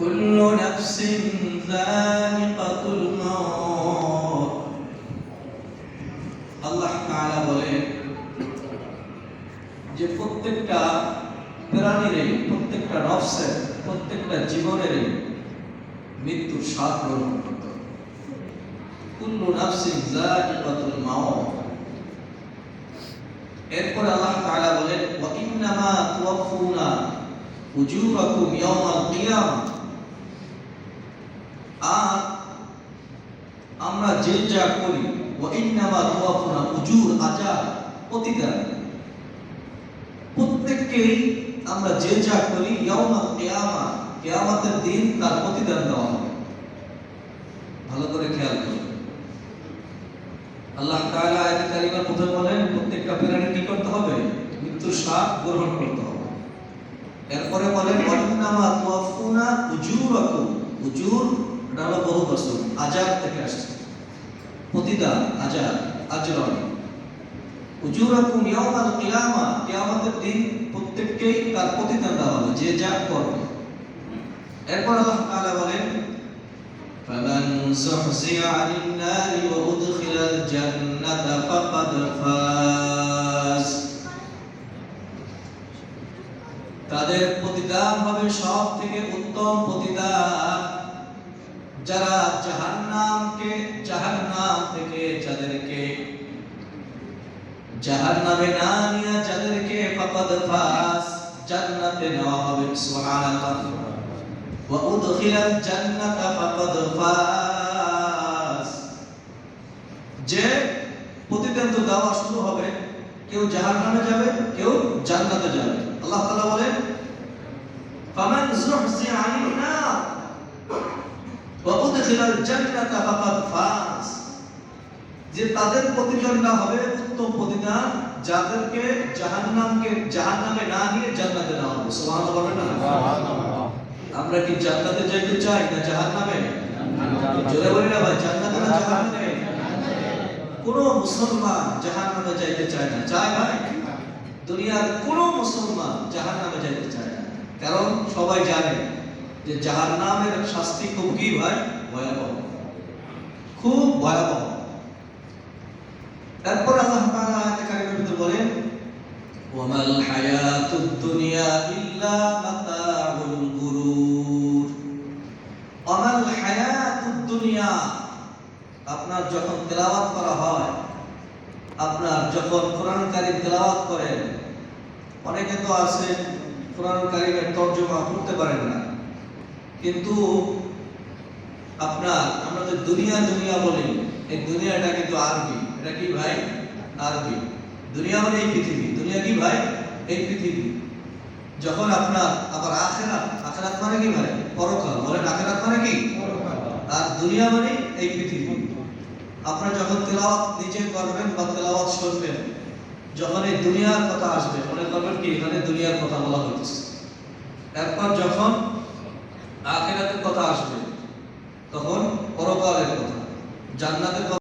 كل نفس ذائقة الموت আল্লাহ তাআলা বলেন যে প্রত্যেকটা প্রাণীর প্রত্যেকটা নফসের প্রত্যেকটা জীবনের মৃত্যুর স্বাদ গ্রহণ করতে হবে। কুল্লু নাফসিন যায়িকাতুল মাউত এরপর আল্লাহ তাআলা বলেন ওয়া ইন্নামা তুওয়াফুনা উজুরাকুম ইয়াওমাল কিয়ামah আর আমরা যে যা করি, ওয়া ইন্নামা তুওয়াফুনা উজুর আজার প্রতিদান প্রত্যেককেই আমরা যে যা করি, ইয়াউমাল কিয়ামা, কিয়ামতের দিন তার প্রতিদান দেওয়া হবে। ভালো করে খেয়াল করুন। আল্লাহ তাআলা আয়াত বলেন, প্রত্যেকটা প্রাণী কি করতে হবে? মৃত্যুর স্বাদ গ্রহণ করতে হবে। এরপরে বলেন ওয়ান্নামা তুওয়াফুনা উজুরাকুম। উজুর এটা হলো বহু বস্তু আজার থেকে আসছে প্রতিদান আজার আজরন উজুরাকুম ইয়াউমাল কিয়ামা কিয়ামতের দিন প্রত্যেককেই তার প্রতিদান দেওয়া হবে যে যা করবে এরপর আল্লাহ তাআলা বলেন فمن زحزح عن النار وأدخل الجنة فقد فاز তাদের প্রতিদান হবে সব থেকে উত্তম প্রতিদান যারা জাহান্নামকে, জাহান্নাম থেকে যাদেরকে, জাহান্নামে না নিয়ে যাদেরকে ফাকাদ ফাস, জান্নাতে নেওয়া হবে ওয়া উদখিলাল জান্নাতা ফাস। যে প্রতিদান তো দেওয়া শুরু হবে, কেউ জাহান্নামে যাবে, কেউ জান্নাতে যাবে। আল্লাহ তাআলা বলেন, ফামান আনিন নার। উদখিলাল জান্নাতা ফাকাদ ফাস যে তাদের প্রতিদানটা হবে উত্তম প্রতিদান যাদেরকে জাহান্নামকে জাহান্নামে না নিয়ে জান্নাতে নেওয়া হবে। সুবহানাল্লাহ বলেন না? আমরা কি জান্নাতে যাইতে চাই না জাহান্নামে? জোরে বলি না ভাই জান্নাতে না জাহান্নামে? কোন মুসলমান জাহান্নামে যাইতে চায় না। চায় ভাই? দুনিয়ার কোন মুসলমান জাহান্নামে যাইতে চায় না। কারণ সবাই জানে যে জাহান্নামের শাস্তি খুব কি ভাই? ভয়াবহ। খুব ভয়াবহ। তারপর আল্লাহ তাআলা আয়াতে কারিমের ভিতরে বলেন ওয়ামাল হায়াতুদ দুনিয়া ইল্লা মাতাউল গুরুর। ওয়ামাল হায়াতুদ দুনিয়া, আপনার যখন তেলাওয়াত করা হয়, আপনার যখন কোরআন কারীম তেলাওয়াত করেন, অনেকে তো আছে কোরআন কারীমের তর্জমা করতে পারেন না। কিন্তু আপনার আমরা যে দুনিয়া দুনিয়া বলি। এই দুনিয়াটা কিন্তু আরবি। এটা কি ভাই? আরবি। দুনিয়া মানে এই পৃথিবী। দুনিয়া কি ভাই? এই পৃথিবী। যখন আপনার আবার আখেরাত। আখেরাত মানে কি ভাই? পরকাল। বলেন আখেরাত মানে কি? আর দুনিয়া মানে এই পৃথিবী। আপনারা যখন তেলাওয়াত নিজে করবেন বা তেলাওয়াত শুনবেন যখন এই দুনিয়ার কথা আসবে মনে করবেন কি? এখানে দুনিয়ার কথা বলা হইতেছে এরপর যখন